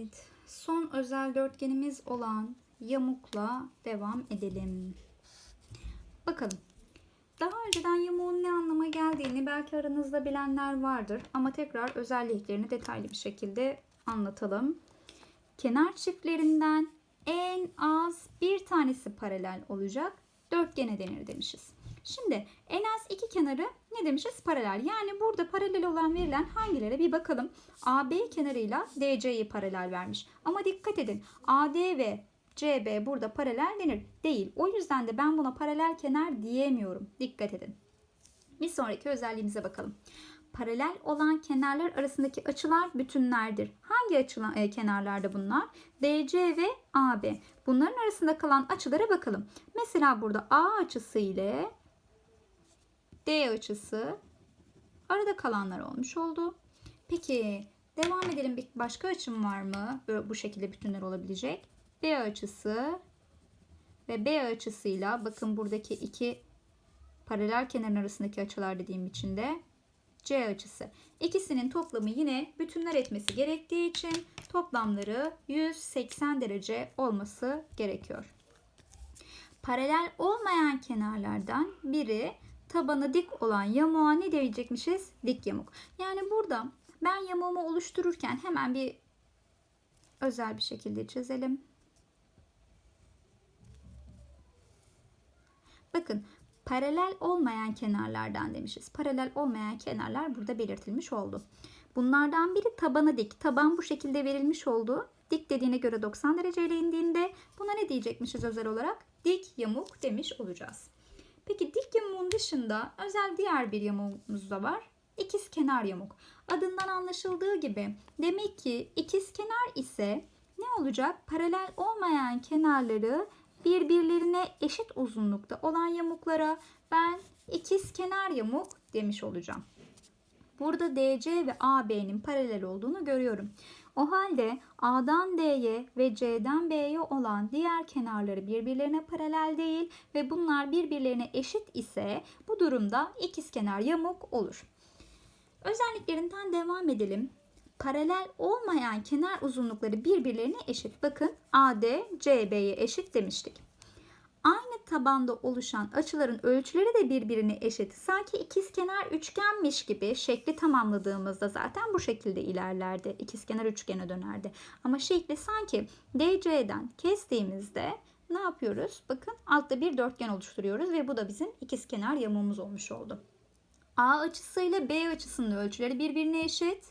Evet. Son özel dörtgenimiz olan yamukla devam edelim. Bakalım. Daha önceden yamuğun ne anlama geldiğini belki aranızda bilenler vardır ama tekrar özelliklerini detaylı bir şekilde anlatalım. Kenar çiftlerinden en az bir tanesi paralel olacak. Dörtgene denir demişiz. Şimdi en az iki kenarı ne demişiz? Paralel. Yani burada paralel olan verilen hangilere bir bakalım. AB kenarıyla DC'yi paralel vermiş. Ama dikkat edin. AD ve CB burada paralel denir. Değil. O yüzden de ben buna paralel kenar diyemiyorum. Dikkat edin. Bir sonraki özelliğimize bakalım. Paralel olan kenarlar arasındaki açılar bütünlerdir. Hangi açılan e, kenarlarda bunlar? DC ve AB. Bunların arasında kalan açılara bakalım. Mesela burada A açısı ile D açısı arada kalanlar olmuş oldu. Peki devam edelim. Bir başka açım var mı? Böyle bu şekilde bütünler olabilecek. B açısı ve B açısıyla bakın buradaki iki paralel kenarın arasındaki açılar dediğim için de C açısı. İkisinin toplamı yine bütünler etmesi gerektiği için toplamları 180 derece olması gerekiyor. Paralel olmayan kenarlardan biri tabanı dik olan yamuğa ne diyecekmişiz? Dik yamuk. Yani burada ben yamuğumu oluştururken hemen bir özel bir şekilde çizelim. Bakın paralel olmayan kenarlardan demişiz. Paralel olmayan kenarlar burada belirtilmiş oldu. Bunlardan biri tabanı dik. Taban bu şekilde verilmiş oldu. Dik dediğine göre 90 dereceyle indiğinde buna ne diyecekmişiz özel olarak? Dik yamuk demiş olacağız. Peki dik yamuğun dışında özel diğer bir yamuğumuz da var. İkiz kenar yamuk. Adından anlaşıldığı gibi demek ki ikiz kenar ise ne olacak? Paralel olmayan kenarları birbirlerine eşit uzunlukta olan yamuklara ben ikiz kenar yamuk demiş olacağım. Burada DC ve AB'nin paralel olduğunu görüyorum. O halde A'dan D'ye ve C'den B'ye olan diğer kenarları birbirlerine paralel değil ve bunlar birbirlerine eşit ise bu durumda ikizkenar yamuk olur. Özelliklerinden devam edelim. Paralel olmayan kenar uzunlukları birbirlerine eşit. Bakın AD CB'ye eşit demiştik. Tabanda oluşan açıların ölçüleri de birbirine eşit. Sanki ikizkenar üçgenmiş gibi şekli tamamladığımızda zaten bu şekilde ilerlerdi. İkizkenar üçgene dönerdi. Ama şekli sanki DC'den kestiğimizde ne yapıyoruz? Bakın altta bir dörtgen oluşturuyoruz ve bu da bizim ikizkenar yamuğumuz olmuş oldu. A açısıyla B açısının ölçüleri birbirine eşit.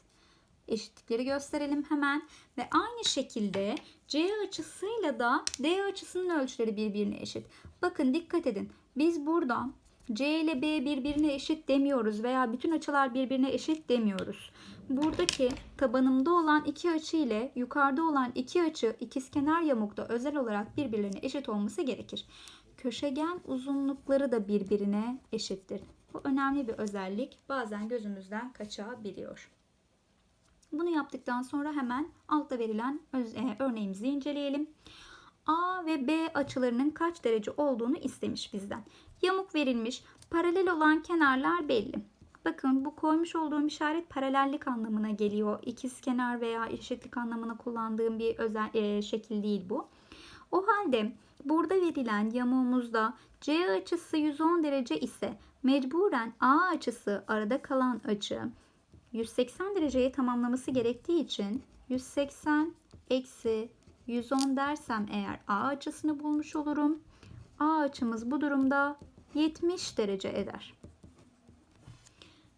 Eşitlikleri gösterelim hemen. Ve aynı şekilde C açısıyla da D açısının ölçüleri birbirine eşit. Bakın dikkat edin. Biz burada C ile B birbirine eşit demiyoruz veya bütün açılar birbirine eşit demiyoruz. Buradaki tabanımda olan iki açı ile yukarıda olan iki açı ikizkenar yamukta özel olarak birbirlerine eşit olması gerekir. Köşegen uzunlukları da birbirine eşittir. Bu önemli bir özellik. Bazen gözümüzden kaçabiliyor. Bunu yaptıktan sonra hemen altta verilen e, örneğimizi inceleyelim. A ve B açılarının kaç derece olduğunu istemiş bizden. Yamuk verilmiş. Paralel olan kenarlar belli. Bakın bu koymuş olduğum işaret paralellik anlamına geliyor. İkiz kenar veya eşitlik anlamına kullandığım bir özel e, şekil değil bu. O halde burada verilen yamuğumuzda C açısı 110 derece ise mecburen A açısı arada kalan açı 180 dereceye tamamlaması gerektiği için 180 eksi 110 dersem eğer A açısını bulmuş olurum. A açımız bu durumda 70 derece eder.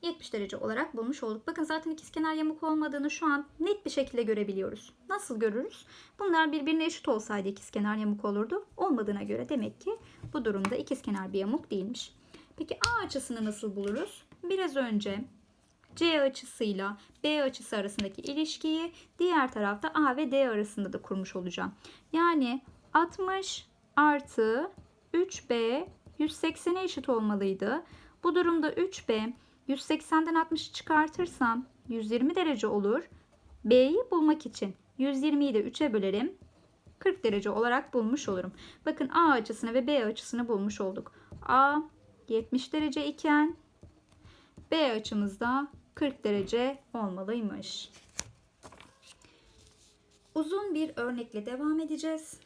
70 derece olarak bulmuş olduk. Bakın zaten ikizkenar yamuk olmadığını şu an net bir şekilde görebiliyoruz. Nasıl görürüz? Bunlar birbirine eşit olsaydı ikizkenar yamuk olurdu. Olmadığına göre demek ki bu durumda ikizkenar bir yamuk değilmiş. Peki A açısını nasıl buluruz? Biraz önce C açısıyla B açısı arasındaki ilişkiyi diğer tarafta A ve D arasında da kurmuş olacağım. Yani 60 artı 3B 180'e eşit olmalıydı. Bu durumda 3B 180'den 60'ı çıkartırsam 120 derece olur. B'yi bulmak için 120'yi de 3'e bölerim. 40 derece olarak bulmuş olurum. Bakın A açısını ve B açısını bulmuş olduk. A 70 derece iken B açımızda 40 derece olmalıymış. Uzun bir örnekle devam edeceğiz.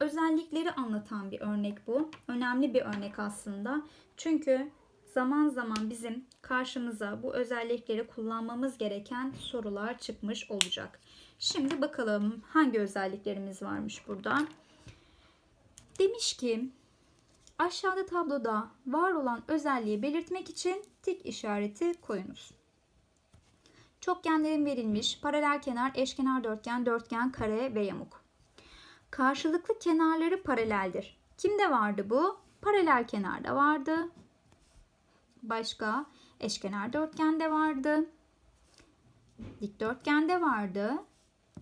Özellikleri anlatan bir örnek bu. Önemli bir örnek aslında. Çünkü zaman zaman bizim karşımıza bu özellikleri kullanmamız gereken sorular çıkmış olacak. Şimdi bakalım hangi özelliklerimiz varmış burada. Demiş ki aşağıda tabloda var olan özelliği belirtmek için tik işareti koyunuz. Çokgenlerin verilmiş paralel kenar, eşkenar dörtgen, dörtgen, kare ve yamuk. Karşılıklı kenarları paraleldir. Kimde vardı bu? Paralel kenarda vardı. Başka eşkenar dörtgende vardı. Dikdörtgende vardı.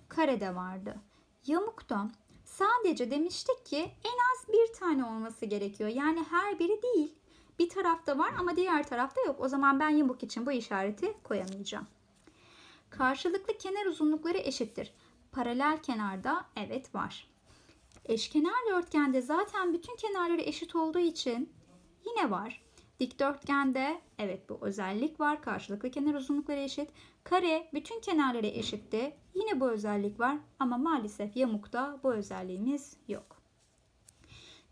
Karede vardı. Yamukta sadece demiştik ki en az bir tane olması gerekiyor. Yani her biri değil. Bir tarafta var ama diğer tarafta yok. O zaman ben yamuk için bu işareti koyamayacağım. Karşılıklı kenar uzunlukları eşittir. Paralel kenarda evet var. Eşkenar dörtgende zaten bütün kenarları eşit olduğu için yine var. Dikdörtgende evet bu özellik var. Karşılıklı kenar uzunlukları eşit. Kare bütün kenarları eşitti. Yine bu özellik var ama maalesef yamukta bu özelliğimiz yok.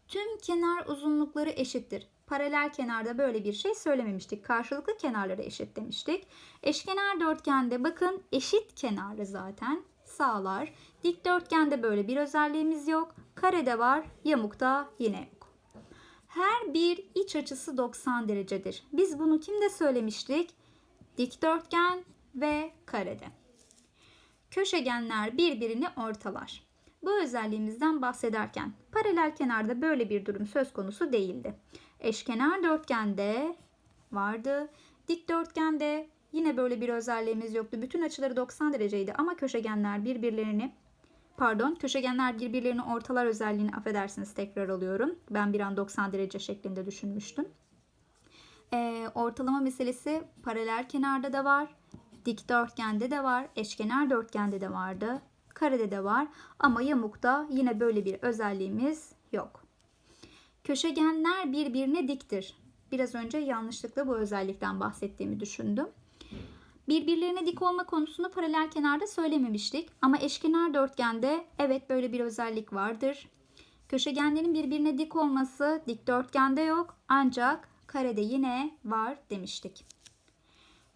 Tüm kenar uzunlukları eşittir. Paralel kenarda böyle bir şey söylememiştik. Karşılıklı kenarları eşit demiştik. Eşkenar dörtgende bakın eşit kenarlı zaten sağlar. Dikdörtgende böyle bir özelliğimiz yok. Karede var, yamukta yine. Her bir iç açısı 90 derecedir. Biz bunu kimde söylemiştik? Dikdörtgen ve karede. Köşegenler birbirini ortalar. Bu özelliğimizden bahsederken paralel kenarda böyle bir durum söz konusu değildi. Eşkenar dörtgende vardı. Dikdörtgende yine böyle bir özelliğimiz yoktu. Bütün açıları 90 dereceydi ama köşegenler birbirlerini pardon köşegenler birbirlerini ortalar özelliğini affedersiniz tekrar alıyorum. Ben bir an 90 derece şeklinde düşünmüştüm. Ee, ortalama meselesi paralel kenarda da var. Dikdörtgende de var. Eşkenar dörtgende de vardı. Karede de var. Ama yamukta yine böyle bir özelliğimiz yok. Köşegenler birbirine diktir. Biraz önce yanlışlıkla bu özellikten bahsettiğimi düşündüm. Birbirlerine dik olma konusunu paralel kenarda söylememiştik. Ama eşkenar dörtgende evet böyle bir özellik vardır. Köşegenlerin birbirine dik olması dikdörtgende yok ancak karede yine var demiştik.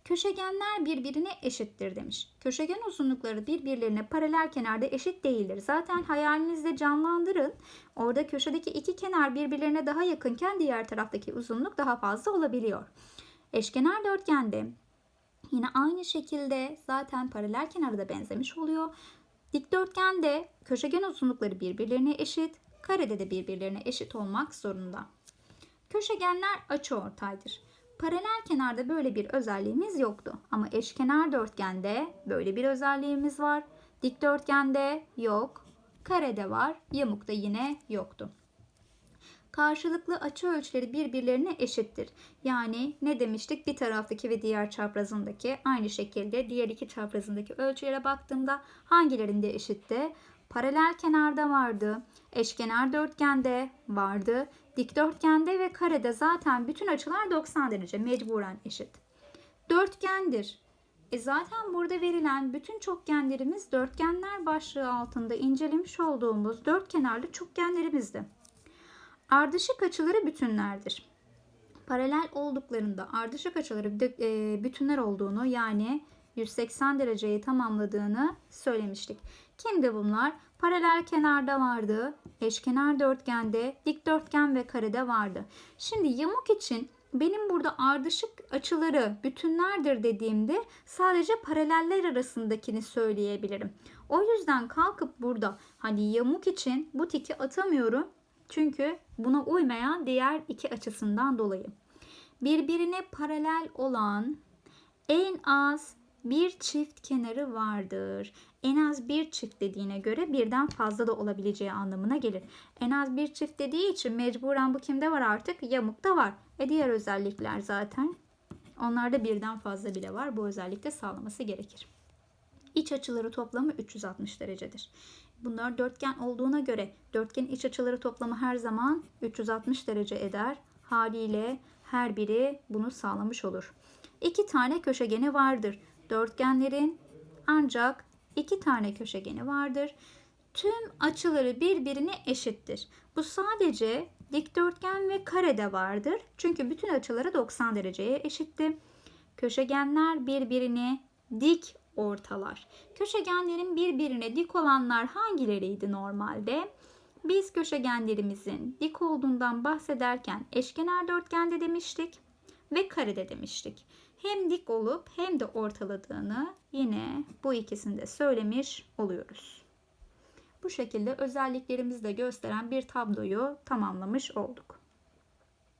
Köşegenler birbirine eşittir demiş. Köşegen uzunlukları birbirlerine paralel kenarda eşit değildir. Zaten hayalinizde canlandırın. Orada köşedeki iki kenar birbirlerine daha yakınken diğer taraftaki uzunluk daha fazla olabiliyor. Eşkenar dörtgende yine aynı şekilde zaten paralel kenarı da benzemiş oluyor. Dikdörtgende köşegen uzunlukları birbirlerine eşit, karede de birbirlerine eşit olmak zorunda. Köşegenler açıortaydır. Paralel kenarda böyle bir özelliğimiz yoktu. Ama eşkenar dörtgende böyle bir özelliğimiz var. Dikdörtgende yok. Karede var. Yamukta yine yoktu. Karşılıklı açı ölçüleri birbirlerine eşittir. Yani ne demiştik? Bir taraftaki ve diğer çaprazındaki aynı şekilde diğer iki çaprazındaki ölçülere baktığımda hangilerinde eşitti? Paralel kenarda vardı. Eşkenar dörtgende vardı. Dikdörtgende ve karede zaten bütün açılar 90 derece mecburen eşit. Dörtgendir. E zaten burada verilen bütün çokgenlerimiz dörtgenler başlığı altında incelemiş olduğumuz dört kenarlı çokgenlerimizdi. Ardışık açıları bütünlerdir. Paralel olduklarında ardışık açıları e, bütünler olduğunu yani 180 dereceyi tamamladığını söylemiştik. Kimdi bunlar? Paralel kenarda vardı, eşkenar dörtgende, dikdörtgen ve karede vardı. Şimdi yamuk için benim burada ardışık açıları bütünlerdir dediğimde sadece paraleller arasındakini söyleyebilirim. O yüzden kalkıp burada hani yamuk için bu tiki atamıyorum. Çünkü buna uymayan diğer iki açısından dolayı. Birbirine paralel olan en az bir çift kenarı vardır. En az bir çift dediğine göre birden fazla da olabileceği anlamına gelir. En az bir çift dediği için mecburen bu kimde var artık? Yamukta var. E diğer özellikler zaten. Onlarda birden fazla bile var. Bu özellikte sağlaması gerekir. İç açıları toplamı 360 derecedir. Bunlar dörtgen olduğuna göre dörtgen iç açıları toplamı her zaman 360 derece eder. Haliyle her biri bunu sağlamış olur. İki tane köşegeni vardır. Dörtgenlerin ancak iki tane köşegeni vardır. Tüm açıları birbirine eşittir. Bu sadece dikdörtgen ve karede vardır. Çünkü bütün açıları 90 dereceye eşitti. Köşegenler birbirini dik ortalar. Köşegenlerin birbirine dik olanlar hangileriydi normalde? Biz köşegenlerimizin dik olduğundan bahsederken eşkenar dörtgende demiştik ve karede demiştik. Hem dik olup hem de ortaladığını yine bu ikisinde söylemiş oluyoruz. Bu şekilde özelliklerimizi de gösteren bir tabloyu tamamlamış olduk.